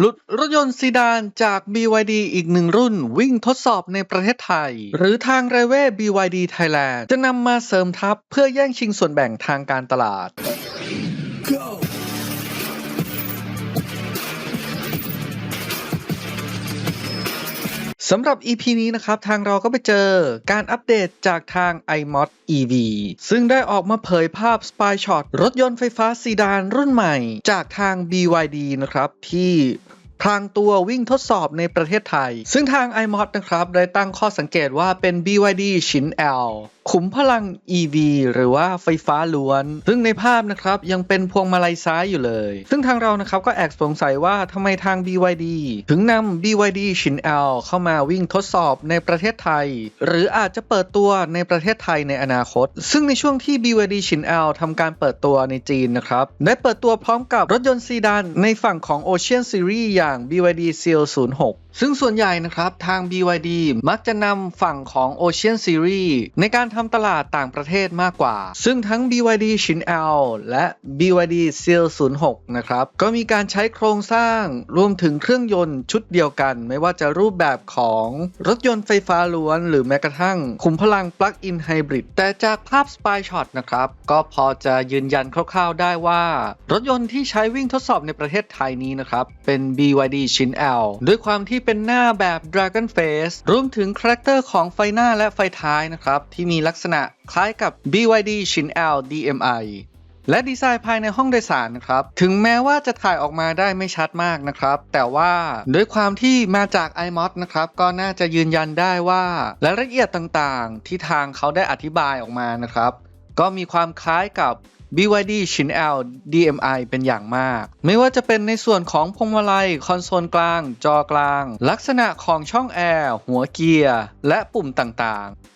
หลุดรถยนต์ซีดานจาก BYD อีกหนึ่งรุ่นวิ่งทดสอบในประเทศไทย หรือทางไรเว่ BYD Thailand จะนำมาเสริมทัพเพื่อแย่งชิงส่วนแบ่งทางการตลาด สำหรับ EP นี้นะครับ ทางเราก็ไปเจอการอัปเดตจากทาง iMod EV ซึ่งได้ออกมาเผยภาพ Spy Shot รถยนต์ไฟฟ้าซีดานรุ่นใหม่จากทาง BYD นะครับ ที่พลางตัววิ่งทดสอบในประเทศไทย ซึ่งทาง iMod นะครับ ได้ตั้งข้อสังเกตว่าเป็น BYD ชิ้น L ขุมพลัง EV หรือว่าไฟฟ้าล้วน ซึ่งในภาพนะครับยังเป็นพวงมาลัยซ้ายอยู่เลย ซึ่งทางเรานะครับก็แอบสงสัยว่าทำไมทาง BYD ถึงนำ BYD ชิน L เข้ามาวิ่งทดสอบในประเทศไทย หรืออาจจะเปิดตัวในประเทศไทยในอนาคต ซึ่งในช่วงที่ BYD ชิน L ทำการเปิดตัวในจีนนะครับได้เปิดตัวพร้อมกับรถยนต์ซีดานในฝั่งของ Ocean Series อย่าง BYD Seal 06ซึ่งส่วนใหญ่นะครับทาง BYD มักจะนำฝั่งของ Ocean Series ในการทำตลาดต่างประเทศมากกว่า ซึ่งทั้ง BYD ชิ้น L และ BYD Seal 06 นะครับ ก็มีการใช้โครงสร้างรวมถึงเครื่องยนต์ชุดเดียวกัน ไม่ว่าจะรูปแบบของรถยนต์ไฟฟ้าล้วน หรือแม้กระทั่งขุมพลัง Plug-in Hybrid แต่จากภาพ Spy Shot นะครับ ก็พอจะยืนยันคร่าวๆได้ว่า รถยนต์ที่ใช้วิ่งทดสอบในประเทศไทยนี้นะครับ เป็น BYD ชิ้น L ด้วยความที่เป็นหน้าแบบ Dragon Face รวมถึงคาแรคเตอร์ของไฟหน้าและไฟท้ายนะครับที่มีลักษณะคล้ายกับ BYD ชิ้น L DMI และดีไซน์ภายในห้องโดยสารนะครับ ถึงแม้ว่าจะถ่ายออกมาได้ไม่ชัดมากนะครับ แต่ว่าด้วยความที่มาจาก iMod นะครับ ก็น่าจะยืนยันได้ว่ารายละเอียดต่างๆ ที่ทางเขาได้อธิบายออกมานะครับ ก็มีความคล้ายกับ BYD ชิ้น L DMI เป็นอย่างมาก ไม่ว่าจะเป็นในส่วนของพวงมาลัย คอนโซลกลาง จอกลาง ลักษณะของช่องแอร์ หัวเกียร์ และปุ่มต่างๆ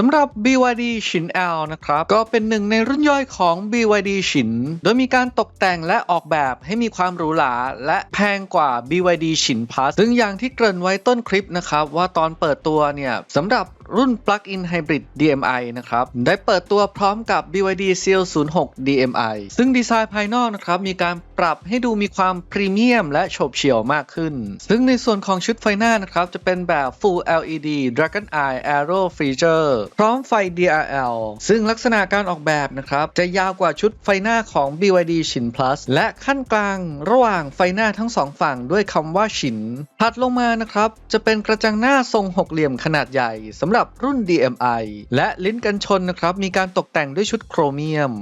สำหรับ BYD ชิน L นะครับ ก็เป็นหนึ่งในรุ่นย่อยของ BYD ชิน โดยมีการตกแต่งและออกแบบให้มีความหรูหราและแพงกว่า BYD ชิน Plus ซึ่งอย่างที่เกริ่นไว้ต้นคลิปนะครับ ว่าตอนเปิดตัวเนี่ยสำหรับรุ่น Plug-in Hybrid DMI นะครับ ได้เปิดตัวพร้อมกับ BYD Seal 06 DMI ซึ่งดีไซน์ภายนอกนะครับ มีการปรับให้ดูมีความพรีเมียมและโฉบเฉี่ยวมากขึ้น ซึ่งในส่วนของชุดไฟหน้านะครับ จะเป็นแบบ Full LED Dragon Eye Aero Feature พร้อมไฟ DRL ซึ่งลักษณะการออกแบบนะครับ จะยาวกว่าชุดไฟหน้าของ BYD ชิน Plus และขั้นกลางระหว่างไฟหน้าทั้งสองฝั่งด้วยคำว่าชินถัดลงมานะครับจะเป็นกระจังหน้าทรงหกเหลี่ยมขนาดใหญ่สำหรับรุ่น DMI และลิ้นกันชนนะครับมีการตกแต่งด้วยชุดโครเมียม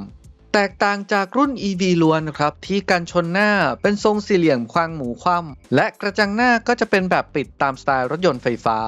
แตกต่างจากรุ่น EV ล้วนครับ ที่กันชนหน้าเป็นทรงสี่เหลี่ยมควางหมูคว่ำและกระจังหน้าก็จะเป็นแบบปิดตามสไตล์รถยนต์ไฟฟ้า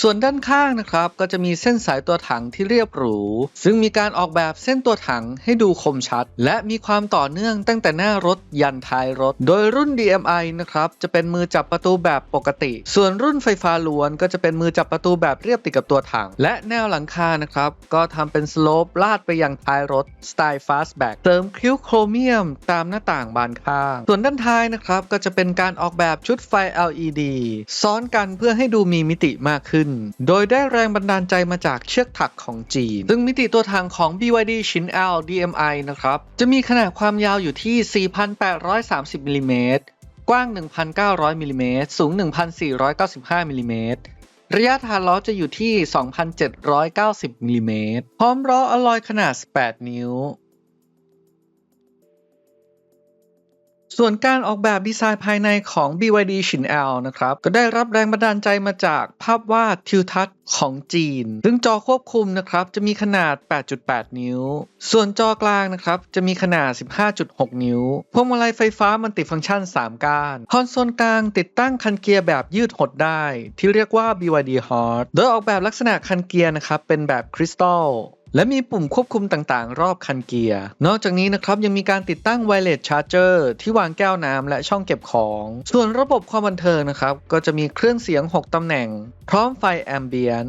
ส่วนด้านข้างนะครับ ก็จะมีเส้นสายตัวถังที่เรียบหรู ซึ่งมีการออกแบบเส้นตัวถังให้ดูคมชัด และมีความต่อเนื่องตั้งแต่หน้ารถยันท้ายรถ โดยรุ่น DMI นะครับจะเป็นมือจับประตูแบบปกติ ส่วนรุ่นไฟฟ้าล้วนก็จะเป็นมือจับประตูแบบเรียบติดกับตัวถัง และแนวหลังคานะครับก็ทำเป็นสโลปลาดไปยังท้ายรถสไตล์ฟาสตบ็กเติมคิ้วโครเมียมตามหน้าต่างบานข้าง ส่วนด้านท้ายนะครับ ก็จะเป็นการออกแบบชุดไฟ LED ซ้อนกันเพื่อให้ดูมีมิติมากขึ้น โดยได้แรงบันดาลใจมาจากเชือกถักของจีน ซึ่งมิติตัวถังของ BYD ชิ้น L DMI นะครับ จะมีขนาดความยาวอยู่ที่ 4,830มิลลิเมตรกว้าง 1,900มิลลิเมตรสูง 1,495มิลลิเมตรระยะฐานล้อจะอยู่ที่ 2,790มิลลิเมตรพร้อมล้ออลลอยขนาด 18 นิ้ว ส่วนการออกแบบดีไซน์ภายในของ BYD ชิน L นะครับ ก็ได้รับแรงบันดาลใจมาจากภาพวาดทิวทัศน์ของจีน ซึ่งจอควบคุมนะครับจะมีขนาด 8.8 นิ้ว ส่วนจอกลางนะครับจะมีขนาด 15.6 นิ้ว พวงมาลัยไฟฟ้ามัลติฟังก์ชัน 3 ก้าน คอนโซลกลางติดตั้งคันเกียร์แบบยืดหดได้ ที่เรียกว่า BYD Hard โดยออกแบบลักษณะคันเกียร์นะครับเป็นแบบคริสตัล และมีปุ่มควบคุมต่างๆ รอบคันเกียร์ นอกจากนี้นะครับยังมีการติดตั้งไวเลสชาร์จเจอร์ที่วางแก้วน้ำและช่องเก็บของ ส่วนระบบความบันเทิงนะครับก็จะมีเครื่องเสียง 6ตำแหน่ง พร้อมไฟแอมเบียน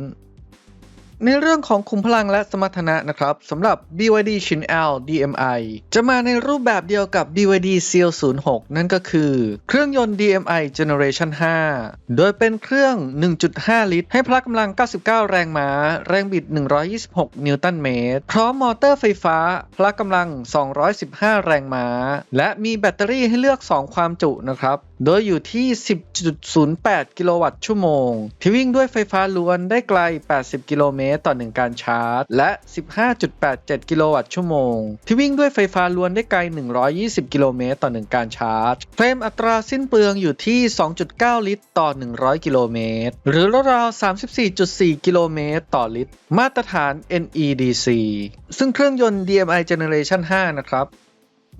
ในเรื่องของคุมพลังและสมรรถนะนะครับสำหรับ BYD ชิ้น L DMI จะมาในรูปแบบเดียวกับ BYD Seal 06 นั่นก็คือ เครื่องยนต์ DMI Generation 5 โดยเป็นเครื่อง 1.5 ลิตร ให้พละกำลัง 99 แรงม้า แรงบิด 126 นิวตันเมตร พร้อมมอเตอร์ไฟฟ้า พละกำลัง 215 แรงม้า และมีแบตเตอรี่ให้เลือก 2 ความจุนะครับโดยอยู่ที่ 10.08 กิโลวัตต์ชั่วโมง ที่วิ่งด้วยไฟฟ้าล้วนได้ไกล 80 กิโลเมตรต่อ 1 การชาร์จ และ 15.87 กิโลวัตต์ชั่วโมง ที่วิ่งด้วยไฟฟ้าล้วนได้ไกล 120 กิโลเมตรต่อ 1 การชาร์จ เฟรมอัตราสิ้นเปลืองอยู่ที่ 2.9 ลิตรต่อ 100 กิโลเมตร หรือราวๆ34.4 กิโลเมตรต่อลิตร มาตรฐาน NEDC ซึ่งเครื่องยนต์ DMI Generation 5 นะครับ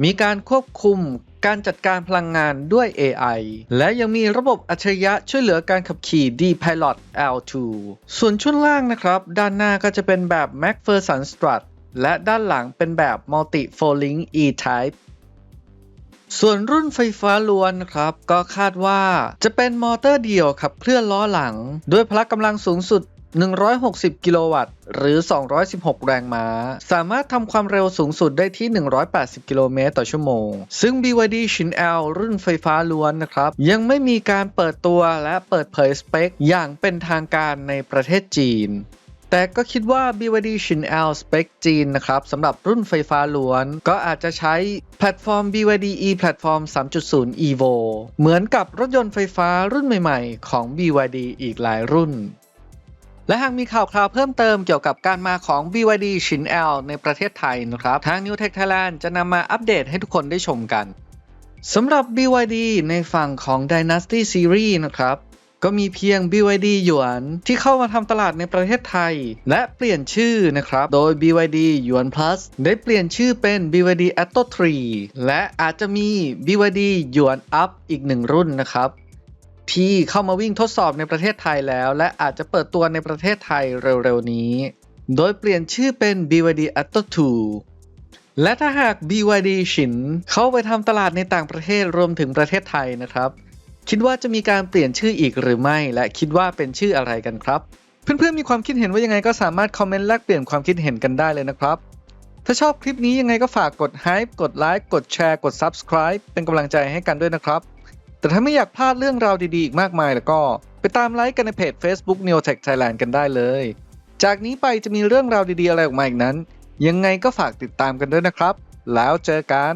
มีการควบคุม การจัดการพลังงานด้วย AI และยังมีระบบอัจฉริยะช่วยเหลือการขับขี่ D-Pilot L2 ส่วนช่วงล่างนะครับ ด้านหน้าก็จะเป็นแบบ MacPherson Strut และด้านหลังเป็นแบบ Multi Four Link E-Type ส่วนรุ่นไฟฟ้าล้วนครับ ก็คาดว่าจะเป็นมอเตอร์เดี่ยวขับเคลื่อนล้อหลัง ด้วยพละกำลังสูงสุด 160 กิโลวัตต์ หรือ 216 แรงม้า สามารถทำความเร็วสูงสุดได้ที่ 180 กิโลเมตรต่อชั่วโมง ซึ่ง BYD ชิน L รุ่นไฟฟ้าล้วนนะครับ ยังไม่มีการเปิดตัวและเปิดเผยสเปค อย่างเป็นทางการในประเทศจีนแต่ก็คิดว่า BYD ชิน L สเปคจีนนะครับสำหรับรุ่นไฟฟ้าล้วน ก็อาจจะใช้แพลตฟอร์ม BYD e แพลตฟอร์ม 3.0 Evo เหมือนกับรถยนต์ไฟฟ้ารุ่นใหม่ๆ ของ BYD อีกหลายรุ่น และหากมีข่าวคราวเพิ่มเติมเกี่ยวกับการมาของ BYD ชิน L ในประเทศไทยนะครับ ทาง New Tech Thailand จะนำมาอัปเดตให้ทุกคนได้ชมกันสำหรับ BYD ในฝั่งของ Dynasty Series นะครับ ก็มีเพียง BYD หยวนที่เข้ามาทำตลาดในประเทศไทย และเปลี่ยนชื่อนะครับ โดย BYD หยวน Plus ได้เปลี่ยนชื่อเป็น BYD Atto 3 และอาจจะมี BYD หยวน Up อีกหนึ่งรุ่นนะครับ ที่เข้ามาวิ่งทดสอบในประเทศไทยแล้ว และอาจจะเปิดตัวในประเทศไทยเร็วๆนี้ โดยเปลี่ยนชื่อเป็น BYD Atto 2 และถ้าหาก BYD ชินเข้าไปทำตลาดในต่างประเทศรวมถึงประเทศไทยนะครับ คิดว่าจะมีการเปลี่ยนชื่ออีกหรือไม่ และคิดว่าเป็นชื่ออะไรกันครับ เพื่อนๆมีความคิดเห็นว่ายังไงก็สามารถคอมเมนต์แลกเปลี่ยนความคิดเห็นกันได้เลยนะครับถ้าชอบคลิปนี้ยังไงก็ฝากกด Hype กดไลค์กดแชร์กด Subscribe เป็นกำลังใจให้กันด้วยนะครับ แต่ถ้าไม่อยากพลาดเรื่องราวดีๆ อีกมากมายแล้วก็ ไปตามไลค์กันในเพจ Facebook Neotech Thailand กันได้เลย จากนี้ไปจะมีเรื่องราวดีๆ อะไรออกมาอีกนั้น ยังไงก็ฝากติดตามกันด้วยนะครับ แล้วเจอกัน